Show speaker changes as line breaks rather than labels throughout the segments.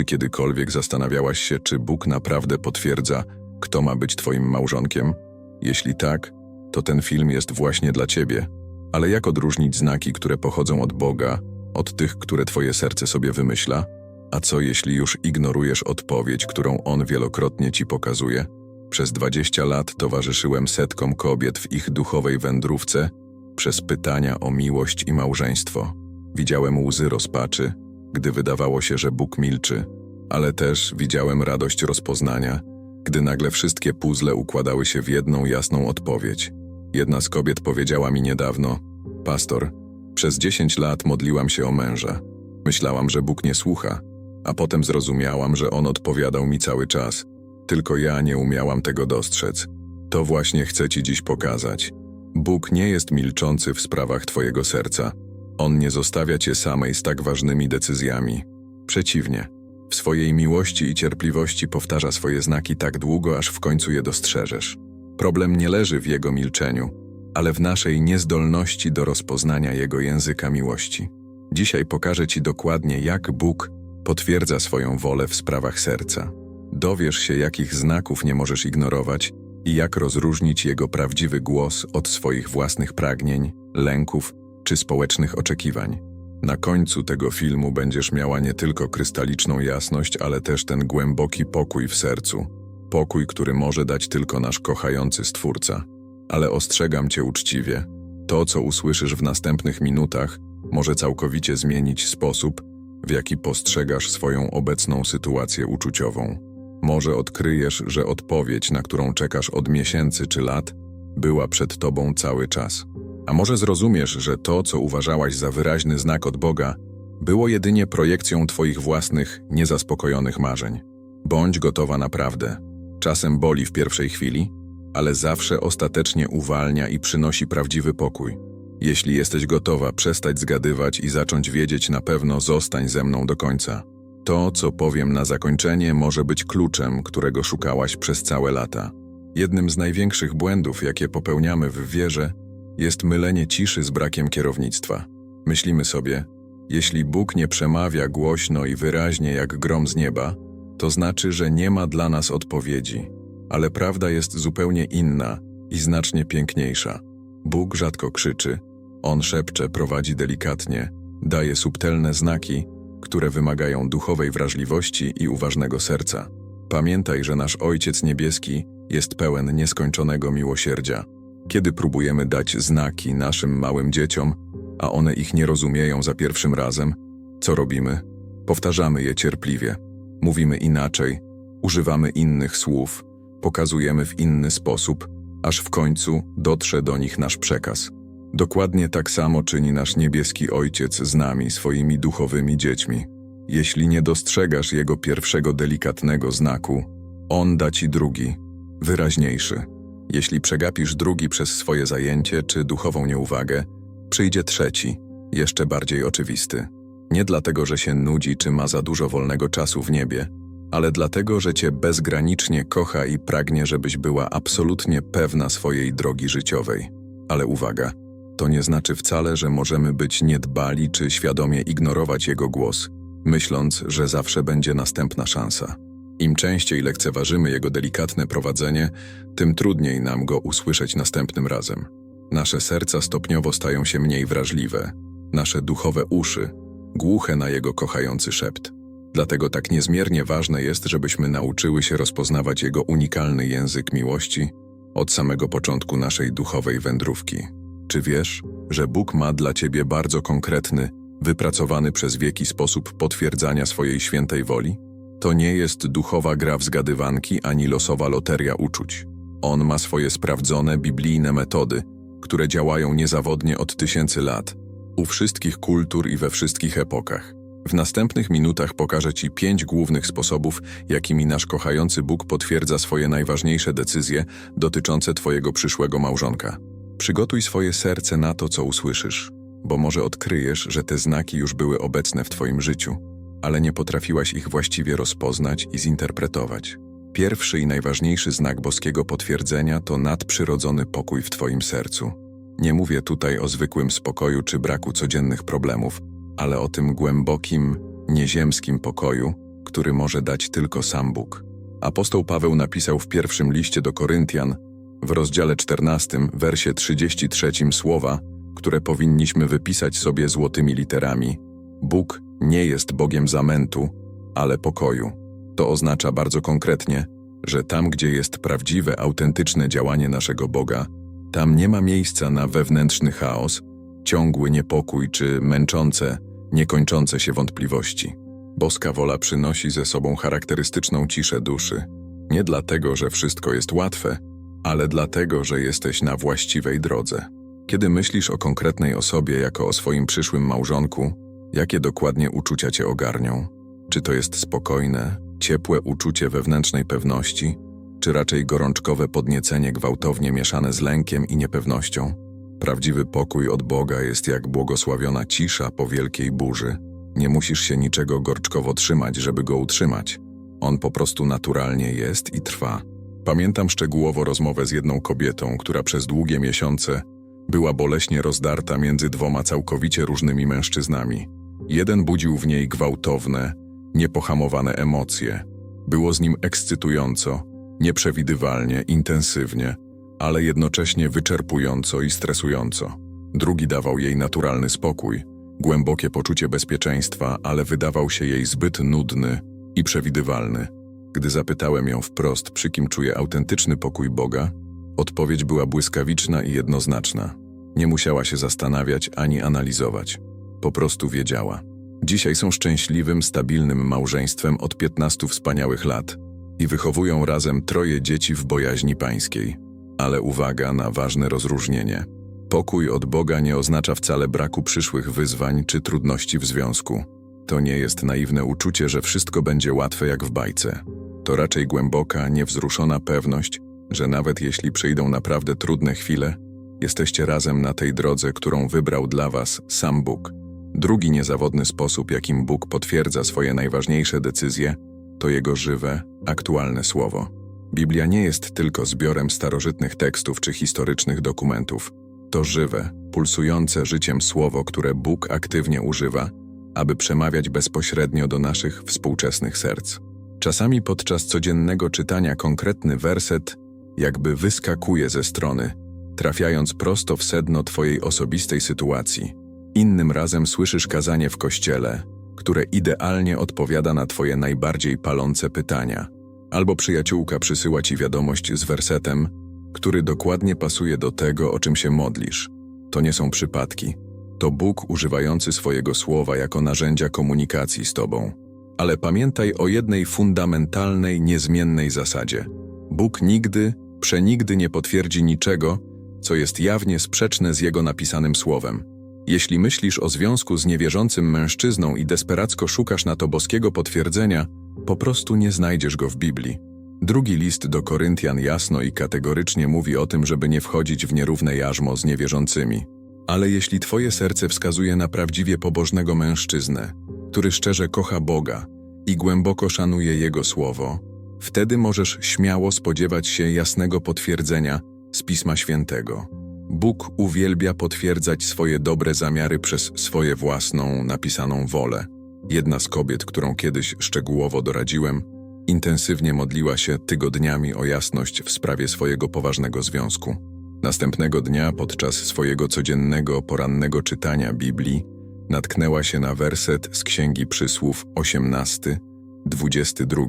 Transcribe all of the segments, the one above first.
Czy kiedykolwiek zastanawiałaś się, czy Bóg naprawdę potwierdza, kto ma być Twoim małżonkiem? Jeśli tak, to ten film jest właśnie dla Ciebie. Ale jak odróżnić znaki, które pochodzą od Boga, od tych, które Twoje serce sobie wymyśla? A co jeśli już ignorujesz odpowiedź, którą On wielokrotnie Ci pokazuje? Przez 20 lat towarzyszyłem setkom kobiet w ich duchowej wędrówce przez pytania o miłość i małżeństwo. Widziałem łzy rozpaczy, gdy wydawało się, że Bóg milczy, ale też widziałem radość rozpoznania, gdy nagle wszystkie puzzle układały się w jedną jasną odpowiedź. Jedna z kobiet powiedziała mi niedawno: Pastor, przez 10 lat modliłam się o męża. Myślałam, że Bóg nie słucha, a potem zrozumiałam, że On odpowiadał mi cały czas. Tylko ja nie umiałam tego dostrzec. To właśnie chcę Ci dziś pokazać. Bóg nie jest milczący w sprawach Twojego serca. On nie zostawia Cię samej z tak ważnymi decyzjami. Przeciwnie, w swojej miłości i cierpliwości powtarza swoje znaki tak długo, aż w końcu je dostrzeżesz. Problem nie leży w Jego milczeniu, ale w naszej niezdolności do rozpoznania Jego języka miłości. Dzisiaj pokażę Ci dokładnie, jak Bóg potwierdza swoją wolę w sprawach serca. Dowiesz się, jakich znaków nie możesz ignorować i jak rozróżnić Jego prawdziwy głos od swoich własnych pragnień, lęków czy społecznych oczekiwań. Na końcu tego filmu będziesz miała nie tylko krystaliczną jasność, ale też ten głęboki pokój w sercu. Pokój, który może dać tylko nasz kochający Stwórca. Ale ostrzegam Cię uczciwie, to co usłyszysz w następnych minutach może całkowicie zmienić sposób, w jaki postrzegasz swoją obecną sytuację uczuciową. Może odkryjesz, że odpowiedź, na którą czekasz od miesięcy czy lat, była przed Tobą cały czas. A może zrozumiesz, że to, co uważałaś za wyraźny znak od Boga, było jedynie projekcją Twoich własnych, niezaspokojonych marzeń. Bądź gotowa naprawdę. Czasem boli w pierwszej chwili, ale zawsze ostatecznie uwalnia i przynosi prawdziwy pokój. Jeśli jesteś gotowa przestać zgadywać i zacząć wiedzieć na pewno, zostań ze mną do końca. To, co powiem na zakończenie, może być kluczem, którego szukałaś przez całe lata. Jednym z największych błędów, jakie popełniamy w wierze, jest mylenie ciszy z brakiem kierownictwa. Myślimy sobie, jeśli Bóg nie przemawia głośno i wyraźnie jak grom z nieba, to znaczy, że nie ma dla nas odpowiedzi. Ale prawda jest zupełnie inna i znacznie piękniejsza. Bóg rzadko krzyczy, On szepcze, prowadzi delikatnie, daje subtelne znaki, które wymagają duchowej wrażliwości i uważnego serca. Pamiętaj, że nasz Ojciec Niebieski jest pełen nieskończonego miłosierdzia. Kiedy próbujemy dać znaki naszym małym dzieciom, a one ich nie rozumieją za pierwszym razem, co robimy? Powtarzamy je cierpliwie. Mówimy inaczej, używamy innych słów, pokazujemy w inny sposób, aż w końcu dotrze do nich nasz przekaz. Dokładnie tak samo czyni nasz niebieski Ojciec z nami, swoimi duchowymi dziećmi. Jeśli nie dostrzegasz Jego pierwszego delikatnego znaku, On da Ci drugi, wyraźniejszy. Jeśli przegapisz drugi przez swoje zajęcie czy duchową nieuwagę, przyjdzie trzeci, jeszcze bardziej oczywisty. Nie dlatego, że się nudzi czy ma za dużo wolnego czasu w niebie, ale dlatego, że Cię bezgranicznie kocha i pragnie, żebyś była absolutnie pewna swojej drogi życiowej. Ale uwaga, to nie znaczy wcale, że możemy być niedbali czy świadomie ignorować Jego głos, myśląc, że zawsze będzie następna szansa. Im częściej lekceważymy Jego delikatne prowadzenie, tym trudniej nam Go usłyszeć następnym razem. Nasze serca stopniowo stają się mniej wrażliwe, nasze duchowe uszy głuche na Jego kochający szept. Dlatego tak niezmiernie ważne jest, żebyśmy nauczyły się rozpoznawać Jego unikalny język miłości od samego początku naszej duchowej wędrówki. Czy wiesz, że Bóg ma dla Ciebie bardzo konkretny, wypracowany przez wieki sposób potwierdzania swojej świętej woli? To nie jest duchowa gra w zgadywanki ani losowa loteria uczuć. On ma swoje sprawdzone biblijne metody, które działają niezawodnie od tysięcy lat, u wszystkich kultur i we wszystkich epokach. W następnych minutach pokażę Ci pięć głównych sposobów, jakimi nasz kochający Bóg potwierdza swoje najważniejsze decyzje dotyczące Twojego przyszłego małżonka. Przygotuj swoje serce na to, co usłyszysz, bo może odkryjesz, że te znaki już były obecne w Twoim życiu, ale nie potrafiłaś ich właściwie rozpoznać i zinterpretować. Pierwszy i najważniejszy znak boskiego potwierdzenia to nadprzyrodzony pokój w Twoim sercu. Nie mówię tutaj o zwykłym spokoju czy braku codziennych problemów, ale o tym głębokim, nieziemskim pokoju, który może dać tylko sam Bóg. Apostoł Paweł napisał w pierwszym liście do Koryntian, w rozdziale 14, wersie 33 słowa, które powinniśmy wypisać sobie złotymi literami. Bóg nie jest Bogiem zamętu, ale pokoju. To oznacza bardzo konkretnie, że tam, gdzie jest prawdziwe, autentyczne działanie naszego Boga, tam nie ma miejsca na wewnętrzny chaos, ciągły niepokój czy męczące, niekończące się wątpliwości. Boska wola przynosi ze sobą charakterystyczną ciszę duszy. Nie dlatego, że wszystko jest łatwe, ale dlatego, że jesteś na właściwej drodze. Kiedy myślisz o konkretnej osobie jako o swoim przyszłym małżonku, jakie dokładnie uczucia cię ogarnią? Czy to jest spokojne, ciepłe uczucie wewnętrznej pewności, czy raczej gorączkowe podniecenie gwałtownie mieszane z lękiem i niepewnością? Prawdziwy pokój od Boga jest jak błogosławiona cisza po wielkiej burzy. Nie musisz się niczego gorczkowo trzymać, żeby go utrzymać. On po prostu naturalnie jest i trwa. Pamiętam szczegółowo rozmowę z jedną kobietą, która przez długie miesiące była boleśnie rozdarta między dwoma całkowicie różnymi mężczyznami. Jeden budził w niej gwałtowne, niepohamowane emocje. Było z nim ekscytująco, nieprzewidywalnie, intensywnie, ale jednocześnie wyczerpująco i stresująco. Drugi dawał jej naturalny spokój, głębokie poczucie bezpieczeństwa, ale wydawał się jej zbyt nudny i przewidywalny. Gdy zapytałem ją wprost, przy kim czuje autentyczny pokój Boga, odpowiedź była błyskawiczna i jednoznaczna. Nie musiała się zastanawiać ani analizować. Po prostu wiedziała. Dzisiaj są szczęśliwym, stabilnym małżeństwem od 15 wspaniałych lat i wychowują razem troje dzieci w bojaźni pańskiej. Ale uwaga na ważne rozróżnienie. Pokój od Boga nie oznacza wcale braku przyszłych wyzwań czy trudności w związku. To nie jest naiwne uczucie, że wszystko będzie łatwe jak w bajce. To raczej głęboka, niewzruszona pewność, że nawet jeśli przyjdą naprawdę trudne chwile, jesteście razem na tej drodze, którą wybrał dla was sam Bóg. Drugi niezawodny sposób, jakim Bóg potwierdza swoje najważniejsze decyzje, to Jego żywe, aktualne słowo. Biblia nie jest tylko zbiorem starożytnych tekstów czy historycznych dokumentów. To żywe, pulsujące życiem słowo, które Bóg aktywnie używa, aby przemawiać bezpośrednio do naszych współczesnych serc. Czasami podczas codziennego czytania konkretny werset jakby wyskakuje ze strony, trafiając prosto w sedno Twojej osobistej sytuacji. Innym razem słyszysz kazanie w kościele, które idealnie odpowiada na Twoje najbardziej palące pytania. Albo przyjaciółka przysyła Ci wiadomość z wersetem, który dokładnie pasuje do tego, o czym się modlisz. To nie są przypadki. To Bóg używający swojego słowa jako narzędzia komunikacji z Tobą. Ale pamiętaj o jednej fundamentalnej, niezmiennej zasadzie. Bóg nigdy, przenigdy nie potwierdzi niczego, co jest jawnie sprzeczne z Jego napisanym słowem. Jeśli myślisz o związku z niewierzącym mężczyzną i desperacko szukasz na to boskiego potwierdzenia, po prostu nie znajdziesz go w Biblii. Drugi list do Koryntian jasno i kategorycznie mówi o tym, żeby nie wchodzić w nierówne jarzmo z niewierzącymi. Ale jeśli twoje serce wskazuje na prawdziwie pobożnego mężczyznę, który szczerze kocha Boga i głęboko szanuje Jego słowo, wtedy możesz śmiało spodziewać się jasnego potwierdzenia z Pisma Świętego. Bóg uwielbia potwierdzać swoje dobre zamiary przez swoje własną, napisaną wolę. Jedna z kobiet, którą kiedyś szczegółowo doradziłem, intensywnie modliła się tygodniami o jasność w sprawie swojego poważnego związku. Następnego dnia, podczas swojego codziennego porannego czytania Biblii, natknęła się na werset z Księgi Przysłów 18, 22.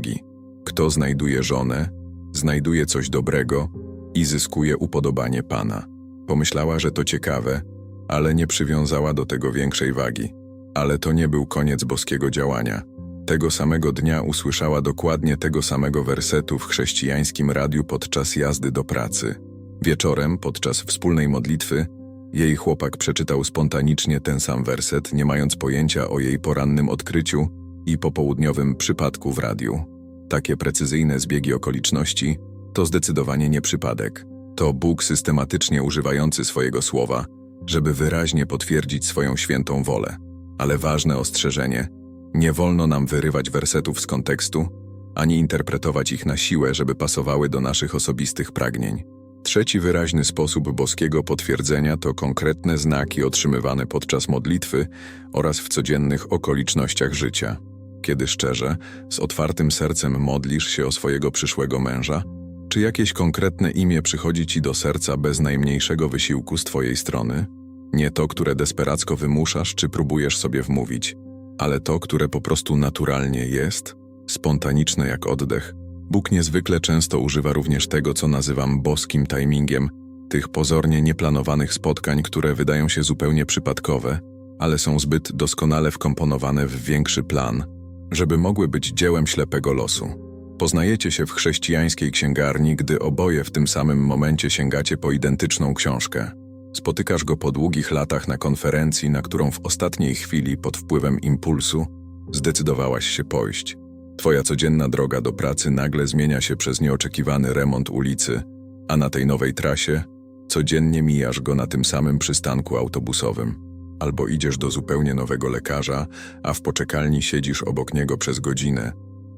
Kto znajduje żonę, znajduje coś dobrego i zyskuje upodobanie Pana. Pomyślała, że to ciekawe, ale nie przywiązała do tego większej wagi. Ale to nie był koniec boskiego działania. Tego samego dnia usłyszała dokładnie tego samego wersetu w chrześcijańskim radiu podczas jazdy do pracy. Wieczorem, podczas wspólnej modlitwy, jej chłopak przeczytał spontanicznie ten sam werset, nie mając pojęcia o jej porannym odkryciu i popołudniowym przypadku w radiu. Takie precyzyjne zbiegi okoliczności to zdecydowanie nie przypadek. To Bóg systematycznie używający swojego słowa, żeby wyraźnie potwierdzić swoją świętą wolę. Ale ważne ostrzeżenie: nie wolno nam wyrywać wersetów z kontekstu, ani interpretować ich na siłę, żeby pasowały do naszych osobistych pragnień. Trzeci wyraźny sposób boskiego potwierdzenia to konkretne znaki otrzymywane podczas modlitwy oraz w codziennych okolicznościach życia. Kiedy szczerze, z otwartym sercem modlisz się o swojego przyszłego męża? Czy jakieś konkretne imię przychodzi ci do serca bez najmniejszego wysiłku z twojej strony? Nie to, które desperacko wymuszasz czy próbujesz sobie wmówić, ale to, które po prostu naturalnie jest, spontaniczne jak oddech. Bóg niezwykle często używa również tego, co nazywam boskim timingiem, tych pozornie nieplanowanych spotkań, które wydają się zupełnie przypadkowe, ale są zbyt doskonale wkomponowane w większy plan, żeby mogły być dziełem ślepego losu. Poznajecie się w chrześcijańskiej księgarni, gdy oboje w tym samym momencie sięgacie po identyczną książkę. Spotykasz go po długich latach na konferencji, na którą w ostatniej chwili pod wpływem impulsu zdecydowałaś się pójść. Twoja codzienna droga do pracy nagle zmienia się przez nieoczekiwany remont ulicy, a na tej nowej trasie codziennie mijasz go na tym samym przystanku autobusowym. Albo idziesz do zupełnie nowego lekarza, a w poczekalni siedzisz obok niego przez godzinę,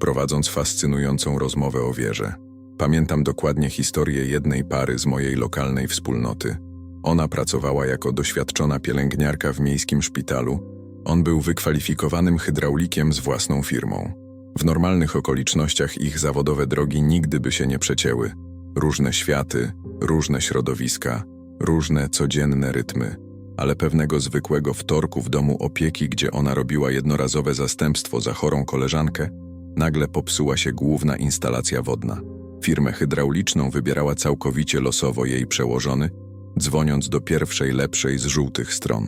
prowadząc fascynującą rozmowę o wierze. Pamiętam dokładnie historię jednej pary z mojej lokalnej wspólnoty. Ona pracowała jako doświadczona pielęgniarka w miejskim szpitalu. On był wykwalifikowanym hydraulikiem z własną firmą. W normalnych okolicznościach ich zawodowe drogi nigdy by się nie przecięły. Różne światy, różne środowiska, różne codzienne rytmy. Ale pewnego zwykłego wtorku w domu opieki, gdzie ona robiła jednorazowe zastępstwo za chorą koleżankę, nagle popsuła się główna instalacja wodna. Firmę hydrauliczną wybierała całkowicie losowo jej przełożony, dzwoniąc do pierwszej lepszej z żółtych stron.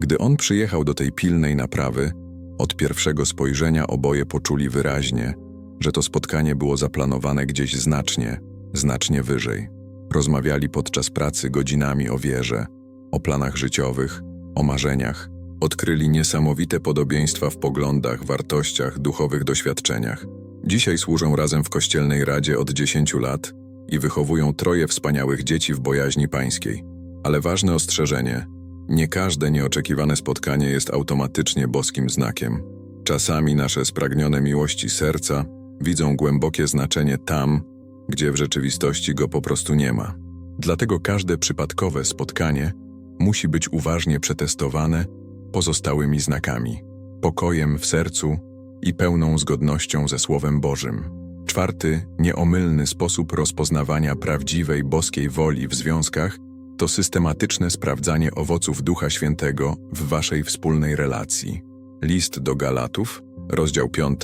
Gdy on przyjechał do tej pilnej naprawy, od pierwszego spojrzenia oboje poczuli wyraźnie, że to spotkanie było zaplanowane gdzieś znacznie, znacznie wyżej. Rozmawiali podczas pracy godzinami o wierze, o planach życiowych, o marzeniach. Odkryli niesamowite podobieństwa w poglądach, wartościach, duchowych doświadczeniach. Dzisiaj służą razem w kościelnej radzie od 10 lat i wychowują troje wspaniałych dzieci w bojaźni pańskiej. Ale ważne ostrzeżenie: nie każde nieoczekiwane spotkanie jest automatycznie boskim znakiem. Czasami nasze spragnione miłości serca widzą głębokie znaczenie tam, gdzie w rzeczywistości go po prostu nie ma. Dlatego każde przypadkowe spotkanie musi być uważnie przetestowane pozostałymi znakami, pokojem w sercu i pełną zgodnością ze Słowem Bożym. Czwarty, nieomylny sposób rozpoznawania prawdziwej boskiej woli w związkach to systematyczne sprawdzanie owoców Ducha Świętego w waszej wspólnej relacji. List do Galatów, rozdział 5,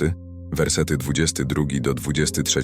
wersety 22 do 23,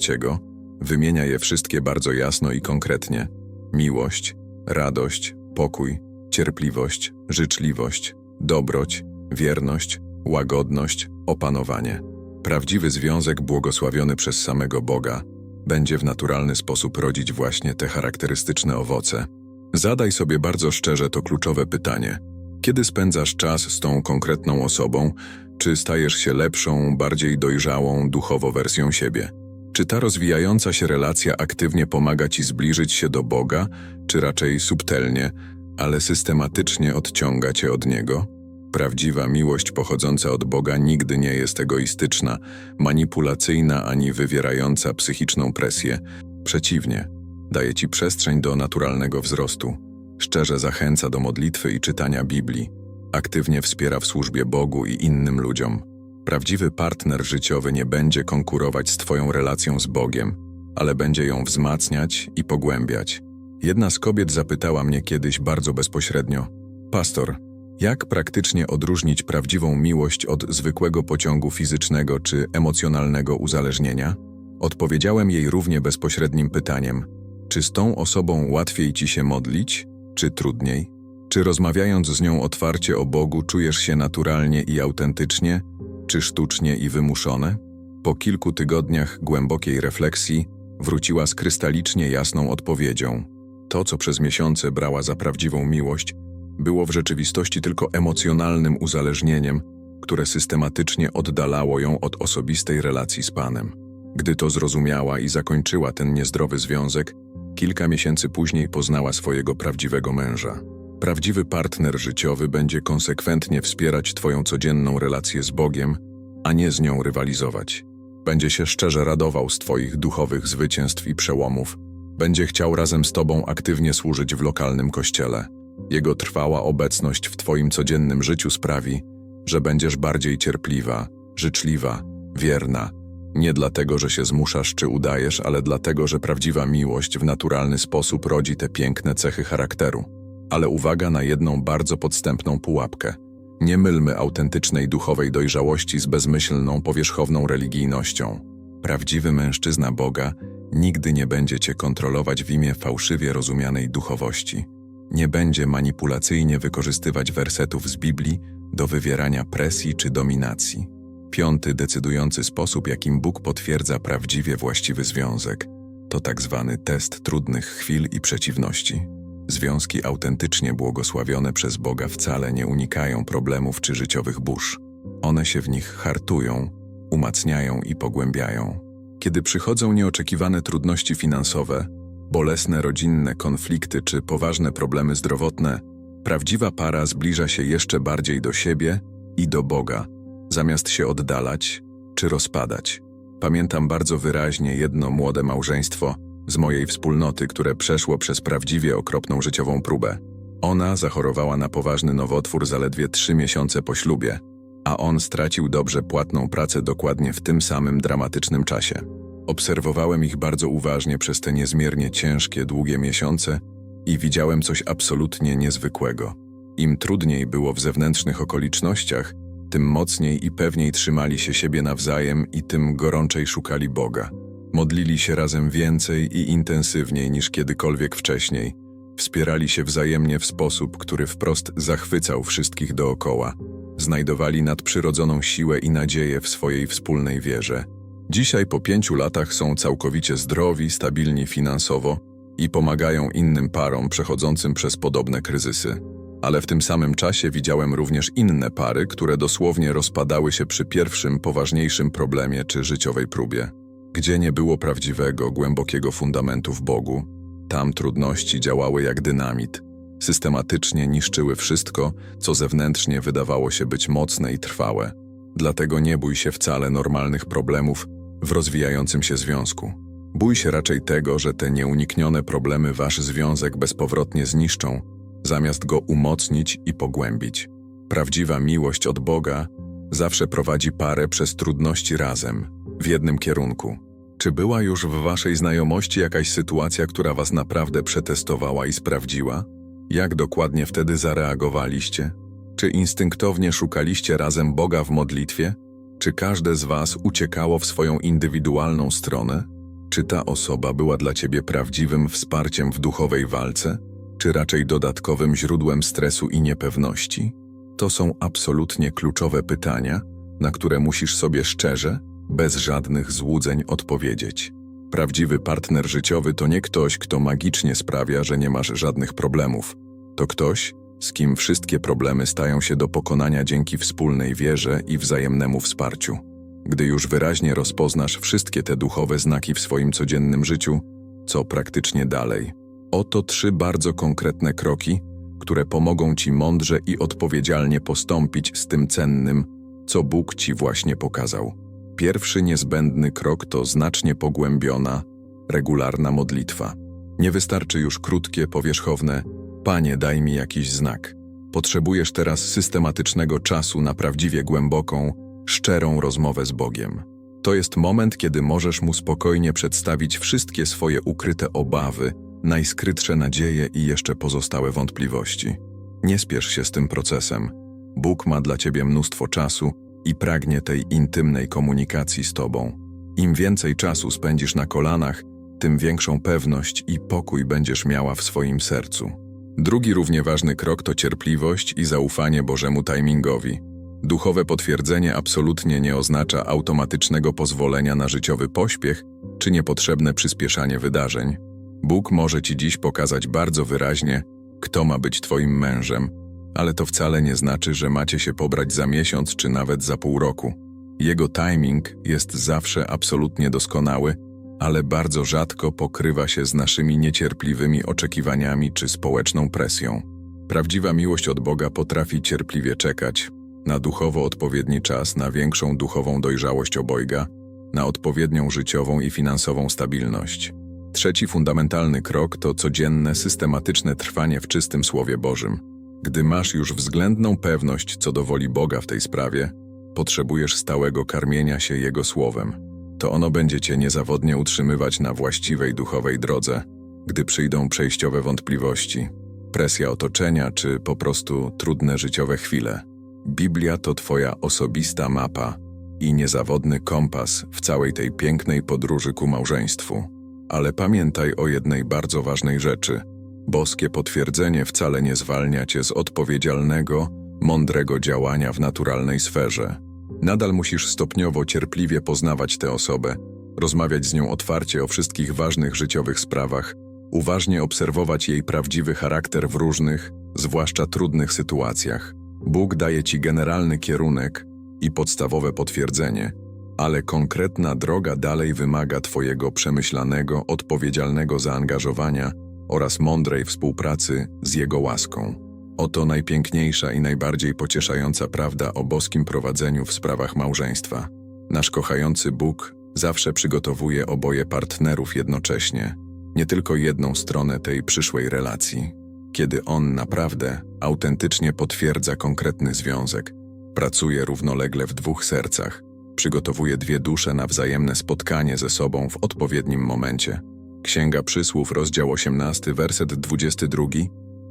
wymienia je wszystkie bardzo jasno i konkretnie. Miłość, radość, pokój, cierpliwość, życzliwość, dobroć, wierność, łagodność, opanowanie. Prawdziwy związek błogosławiony przez samego Boga będzie w naturalny sposób rodzić właśnie te charakterystyczne owoce. Zadaj sobie bardzo szczerze to kluczowe pytanie. Kiedy spędzasz czas z tą konkretną osobą, czy stajesz się lepszą, bardziej dojrzałą duchowo wersją siebie? Czy ta rozwijająca się relacja aktywnie pomaga ci zbliżyć się do Boga, czy raczej subtelnie, ale systematycznie odciąga cię od Niego? Prawdziwa miłość pochodząca od Boga nigdy nie jest egoistyczna, manipulacyjna ani wywierająca psychiczną presję. Przeciwnie, daje ci przestrzeń do naturalnego wzrostu. Szczerze zachęca do modlitwy i czytania Biblii. Aktywnie wspiera w służbie Bogu i innym ludziom. Prawdziwy partner życiowy nie będzie konkurować z Twoją relacją z Bogiem, ale będzie ją wzmacniać i pogłębiać. Jedna z kobiet zapytała mnie kiedyś bardzo bezpośrednio: Pastor, jak praktycznie odróżnić prawdziwą miłość od zwykłego pociągu fizycznego czy emocjonalnego uzależnienia? Odpowiedziałem jej równie bezpośrednim pytaniem: Czy z tą osobą łatwiej ci się modlić, czy trudniej? Czy rozmawiając z nią otwarcie o Bogu czujesz się naturalnie i autentycznie, czy sztucznie i wymuszone? Po kilku tygodniach głębokiej refleksji wróciła z krystalicznie jasną odpowiedzią. To, co przez miesiące brała za prawdziwą miłość, było w rzeczywistości tylko emocjonalnym uzależnieniem, które systematycznie oddalało ją od osobistej relacji z Panem. Gdy to zrozumiała i zakończyła ten niezdrowy związek, kilka miesięcy później poznała swojego prawdziwego męża. Prawdziwy partner życiowy będzie konsekwentnie wspierać Twoją codzienną relację z Bogiem, a nie z nią rywalizować. Będzie się szczerze radował z Twoich duchowych zwycięstw i przełomów. Będzie chciał razem z Tobą aktywnie służyć w lokalnym kościele. Jego trwała obecność w Twoim codziennym życiu sprawi, że będziesz bardziej cierpliwa, życzliwa, wierna. Nie dlatego, że się zmuszasz czy udajesz, ale dlatego, że prawdziwa miłość w naturalny sposób rodzi te piękne cechy charakteru. Ale uwaga na jedną bardzo podstępną pułapkę. Nie mylmy autentycznej duchowej dojrzałości z bezmyślną, powierzchowną religijnością. Prawdziwy mężczyzna Boga nigdy nie będzie cię kontrolować w imię fałszywie rozumianej duchowości. Nie będzie manipulacyjnie wykorzystywać wersetów z Biblii do wywierania presji czy dominacji. Piąty decydujący sposób, jakim Bóg potwierdza prawdziwie właściwy związek, to tak zwany test trudnych chwil i przeciwności. Związki autentycznie błogosławione przez Boga wcale nie unikają problemów czy życiowych burz. One się w nich hartują, umacniają i pogłębiają. Kiedy przychodzą nieoczekiwane trudności finansowe, bolesne rodzinne konflikty czy poważne problemy zdrowotne, prawdziwa para zbliża się jeszcze bardziej do siebie i do Boga, zamiast się oddalać czy rozpadać. Pamiętam bardzo wyraźnie jedno młode małżeństwo z mojej wspólnoty, które przeszło przez prawdziwie okropną życiową próbę. Ona zachorowała na poważny nowotwór zaledwie trzy miesiące po ślubie, a on stracił dobrze płatną pracę dokładnie w tym samym dramatycznym czasie. Obserwowałem ich bardzo uważnie przez te niezmiernie ciężkie, długie miesiące i widziałem coś absolutnie niezwykłego. Im trudniej było w zewnętrznych okolicznościach, tym mocniej i pewniej trzymali się siebie nawzajem i tym gorączej szukali Boga. Modlili się razem więcej i intensywniej niż kiedykolwiek wcześniej. Wspierali się wzajemnie w sposób, który wprost zachwycał wszystkich dookoła. Znajdowali nadprzyrodzoną siłę i nadzieję w swojej wspólnej wierze. Dzisiaj po pięciu latach są całkowicie zdrowi, stabilni finansowo i pomagają innym parom przechodzącym przez podobne kryzysy. Ale w tym samym czasie widziałem również inne pary, które dosłownie rozpadały się przy pierwszym, poważniejszym problemie czy życiowej próbie. Gdzie nie było prawdziwego, głębokiego fundamentu w Bogu, tam trudności działały jak dynamit. Systematycznie niszczyły wszystko, co zewnętrznie wydawało się być mocne i trwałe. Dlatego nie bój się wcale normalnych problemów w rozwijającym się związku. Bój się raczej tego, że te nieuniknione problemy wasz związek bezpowrotnie zniszczą, zamiast go umocnić i pogłębić. Prawdziwa miłość od Boga zawsze prowadzi parę przez trudności razem, w jednym kierunku. Czy była już w waszej znajomości jakaś sytuacja, która was naprawdę przetestowała i sprawdziła? Jak dokładnie wtedy zareagowaliście? Czy instynktownie szukaliście razem Boga w modlitwie? Czy każde z was uciekało w swoją indywidualną stronę? Czy ta osoba była dla ciebie prawdziwym wsparciem w duchowej walce? Czy raczej dodatkowym źródłem stresu i niepewności? To są absolutnie kluczowe pytania, na które musisz sobie szczerze, bez żadnych złudzeń odpowiedzieć. Prawdziwy partner życiowy to nie ktoś, kto magicznie sprawia, że nie masz żadnych problemów. To ktoś, z kim wszystkie problemy stają się do pokonania dzięki wspólnej wierze i wzajemnemu wsparciu. Gdy już wyraźnie rozpoznasz wszystkie te duchowe znaki w swoim codziennym życiu, co praktycznie dalej? Oto trzy bardzo konkretne kroki, które pomogą ci mądrze i odpowiedzialnie postąpić z tym cennym, co Bóg ci właśnie pokazał. Pierwszy niezbędny krok to znacznie pogłębiona, regularna modlitwa. Nie wystarczy już krótkie, powierzchowne Panie, daj mi jakiś znak. Potrzebujesz teraz systematycznego czasu na prawdziwie głęboką, szczerą rozmowę z Bogiem. To jest moment, kiedy możesz mu spokojnie przedstawić wszystkie swoje ukryte obawy, najskrytsze nadzieje i jeszcze pozostałe wątpliwości. Nie spiesz się z tym procesem. Bóg ma dla ciebie mnóstwo czasu i pragnie tej intymnej komunikacji z tobą. Im więcej czasu spędzisz na kolanach, tym większą pewność i pokój będziesz miała w swoim sercu. Drugi równie ważny krok to cierpliwość i zaufanie Bożemu timingowi. Duchowe potwierdzenie absolutnie nie oznacza automatycznego pozwolenia na życiowy pośpiech czy niepotrzebne przyspieszanie wydarzeń. Bóg może ci dziś pokazać bardzo wyraźnie, kto ma być twoim mężem, ale to wcale nie znaczy, że macie się pobrać za miesiąc czy nawet za pół roku. Jego timing jest zawsze absolutnie doskonały, ale bardzo rzadko pokrywa się z naszymi niecierpliwymi oczekiwaniami czy społeczną presją. Prawdziwa miłość od Boga potrafi cierpliwie czekać na duchowo odpowiedni czas, na większą duchową dojrzałość obojga, na odpowiednią życiową i finansową stabilność. Trzeci fundamentalny krok to codzienne, systematyczne trwanie w czystym Słowie Bożym. Gdy masz już względną pewność co do woli Boga w tej sprawie, potrzebujesz stałego karmienia się Jego słowem. To ono będzie cię niezawodnie utrzymywać na właściwej duchowej drodze, gdy przyjdą przejściowe wątpliwości, presja otoczenia czy po prostu trudne życiowe chwile. Biblia to Twoja osobista mapa i niezawodny kompas w całej tej pięknej podróży ku małżeństwu. Ale pamiętaj o jednej bardzo ważnej rzeczy. Boskie potwierdzenie wcale nie zwalnia Cię z odpowiedzialnego, mądrego działania w naturalnej sferze. Nadal musisz stopniowo cierpliwie poznawać tę osobę, rozmawiać z nią otwarcie o wszystkich ważnych życiowych sprawach, uważnie obserwować jej prawdziwy charakter w różnych, zwłaszcza trudnych sytuacjach. Bóg daje Ci generalny kierunek i podstawowe potwierdzenie, ale konkretna droga dalej wymaga Twojego przemyślanego, odpowiedzialnego zaangażowania oraz mądrej współpracy z Jego łaską. Oto najpiękniejsza i najbardziej pocieszająca prawda o boskim prowadzeniu w sprawach małżeństwa. Nasz kochający Bóg zawsze przygotowuje oboje partnerów jednocześnie, nie tylko jedną stronę tej przyszłej relacji. Kiedy On naprawdę, autentycznie potwierdza konkretny związek, pracuje równolegle w dwóch sercach, przygotowuje dwie dusze na wzajemne spotkanie ze sobą w odpowiednim momencie. Księga Przysłów, rozdział 18, werset 22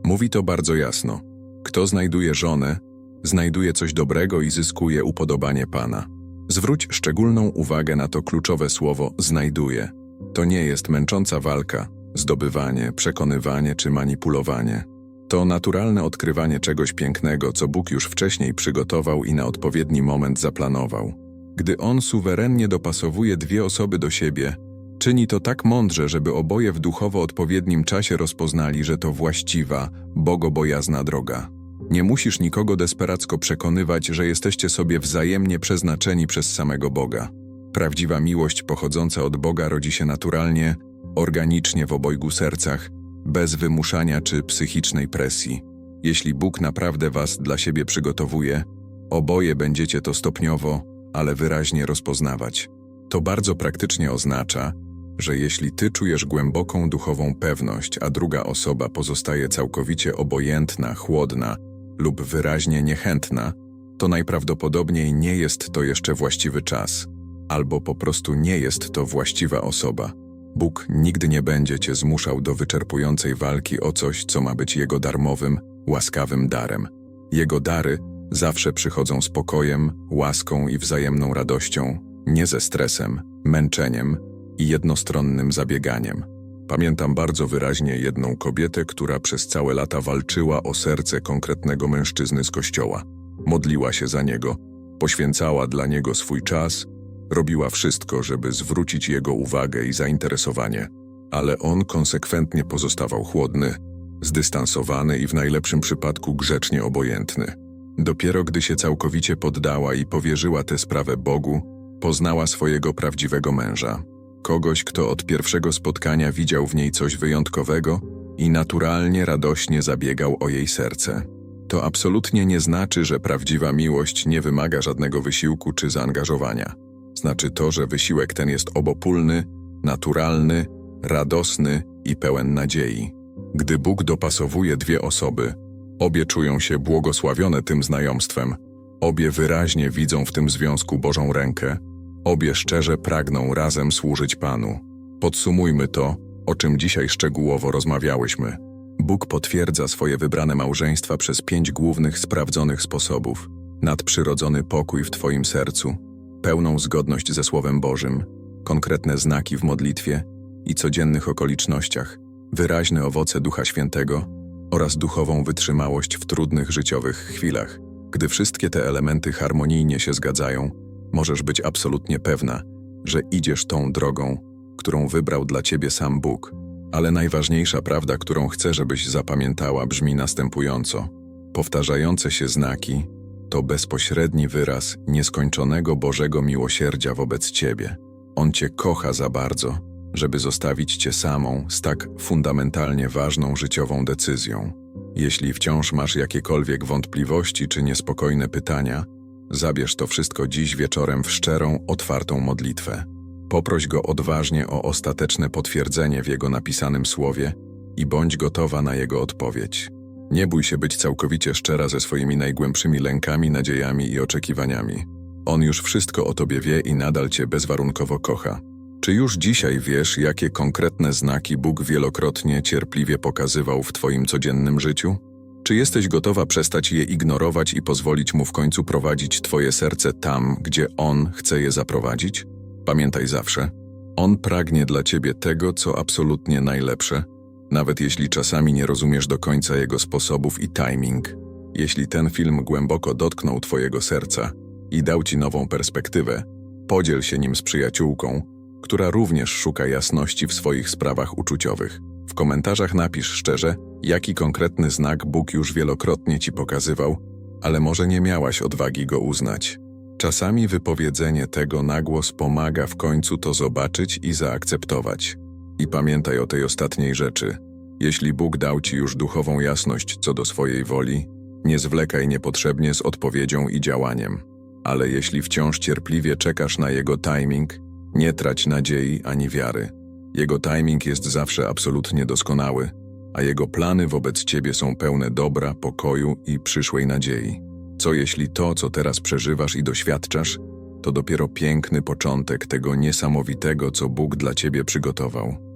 Mówi to bardzo jasno. Kto znajduje żonę, znajduje coś dobrego i zyskuje upodobanie Pana. Zwróć szczególną uwagę na to kluczowe słowo znajduje. To nie jest męcząca walka, zdobywanie, przekonywanie czy manipulowanie. To naturalne odkrywanie czegoś pięknego, co Bóg już wcześniej przygotował i na odpowiedni moment zaplanował. Gdy On suwerennie dopasowuje dwie osoby do siebie, Czyni to tak mądrze, żeby oboje w duchowo odpowiednim czasie rozpoznali, że to właściwa, bogobojazna droga. Nie musisz nikogo desperacko przekonywać, że jesteście sobie wzajemnie przeznaczeni przez samego Boga. Prawdziwa miłość pochodząca od Boga rodzi się naturalnie, organicznie w obojgu sercach, bez wymuszania czy psychicznej presji. Jeśli Bóg naprawdę was dla siebie przygotowuje, oboje będziecie to stopniowo, ale wyraźnie rozpoznawać. To bardzo praktycznie oznacza, że jeśli ty czujesz głęboką duchową pewność, a druga osoba pozostaje całkowicie obojętna, chłodna lub wyraźnie niechętna, to najprawdopodobniej nie jest to jeszcze właściwy czas, albo po prostu nie jest to właściwa osoba. Bóg nigdy nie będzie cię zmuszał do wyczerpującej walki o coś, co ma być Jego darmowym, łaskawym darem. Jego dary zawsze przychodzą spokojem, łaską i wzajemną radością, nie ze stresem, męczeniem i jednostronnym zabieganiem. Pamiętam bardzo wyraźnie jedną kobietę, która przez całe lata walczyła o serce konkretnego mężczyzny z kościoła. Modliła się za niego, poświęcała dla niego swój czas, robiła wszystko, żeby zwrócić jego uwagę i zainteresowanie, ale on konsekwentnie pozostawał chłodny, zdystansowany i w najlepszym przypadku grzecznie obojętny. Dopiero gdy się całkowicie poddała i powierzyła tę sprawę Bogu, poznała swojego prawdziwego męża, kogoś, kto od pierwszego spotkania widział w niej coś wyjątkowego i naturalnie, radośnie zabiegał o jej serce. To absolutnie nie znaczy, że prawdziwa miłość nie wymaga żadnego wysiłku czy zaangażowania. Znaczy to, że wysiłek ten jest obopólny, naturalny, radosny i pełen nadziei. Gdy Bóg dopasowuje dwie osoby, obie czują się błogosławione tym znajomstwem, obie wyraźnie widzą w tym związku Bożą rękę, Obie szczerze pragną razem służyć Panu. Podsumujmy to, o czym dzisiaj szczegółowo rozmawiałyśmy. Bóg potwierdza swoje wybrane małżeństwa przez pięć głównych sprawdzonych sposobów. Nadprzyrodzony pokój w Twoim sercu, pełną zgodność ze Słowem Bożym, konkretne znaki w modlitwie i codziennych okolicznościach, wyraźne owoce Ducha Świętego oraz duchową wytrzymałość w trudnych życiowych chwilach. Gdy wszystkie te elementy harmonijnie się zgadzają, Możesz być absolutnie pewna, że idziesz tą drogą, którą wybrał dla ciebie sam Bóg. Ale najważniejsza prawda, którą chcę, żebyś zapamiętała, brzmi następująco: powtarzające się znaki to bezpośredni wyraz nieskończonego Bożego miłosierdzia wobec ciebie. On cię kocha za bardzo, żeby zostawić cię samą z tak fundamentalnie ważną życiową decyzją. Jeśli wciąż masz jakiekolwiek wątpliwości czy niespokojne pytania, Zabierz to wszystko dziś wieczorem w szczerą, otwartą modlitwę. Poproś go odważnie o ostateczne potwierdzenie w jego napisanym słowie i bądź gotowa na jego odpowiedź. Nie bój się być całkowicie szczera ze swoimi najgłębszymi lękami, nadziejami i oczekiwaniami. On już wszystko o tobie wie i nadal cię bezwarunkowo kocha. Czy już dzisiaj wiesz, jakie konkretne znaki Bóg wielokrotnie cierpliwie pokazywał w twoim codziennym życiu? Czy jesteś gotowa przestać je ignorować i pozwolić mu w końcu prowadzić twoje serce tam, gdzie on chce je zaprowadzić? Pamiętaj zawsze, on pragnie dla ciebie tego, co absolutnie najlepsze, nawet jeśli czasami nie rozumiesz do końca jego sposobów i timing. Jeśli ten film głęboko dotknął twojego serca i dał ci nową perspektywę, podziel się nim z przyjaciółką, która również szuka jasności w swoich sprawach uczuciowych. W komentarzach napisz szczerze, jaki konkretny znak Bóg już wielokrotnie ci pokazywał, ale może nie miałaś odwagi go uznać. Czasami wypowiedzenie tego na głos pomaga w końcu to zobaczyć i zaakceptować. I pamiętaj o tej ostatniej rzeczy. Jeśli Bóg dał ci już duchową jasność co do swojej woli, nie zwlekaj niepotrzebnie z odpowiedzią i działaniem. Ale jeśli wciąż cierpliwie czekasz na Jego timing, nie trać nadziei ani wiary. Jego timing jest zawsze absolutnie doskonały, a Jego plany wobec Ciebie są pełne dobra, pokoju i przyszłej nadziei. Co jeśli to, co teraz przeżywasz i doświadczasz, to dopiero piękny początek tego niesamowitego, co Bóg dla Ciebie przygotował?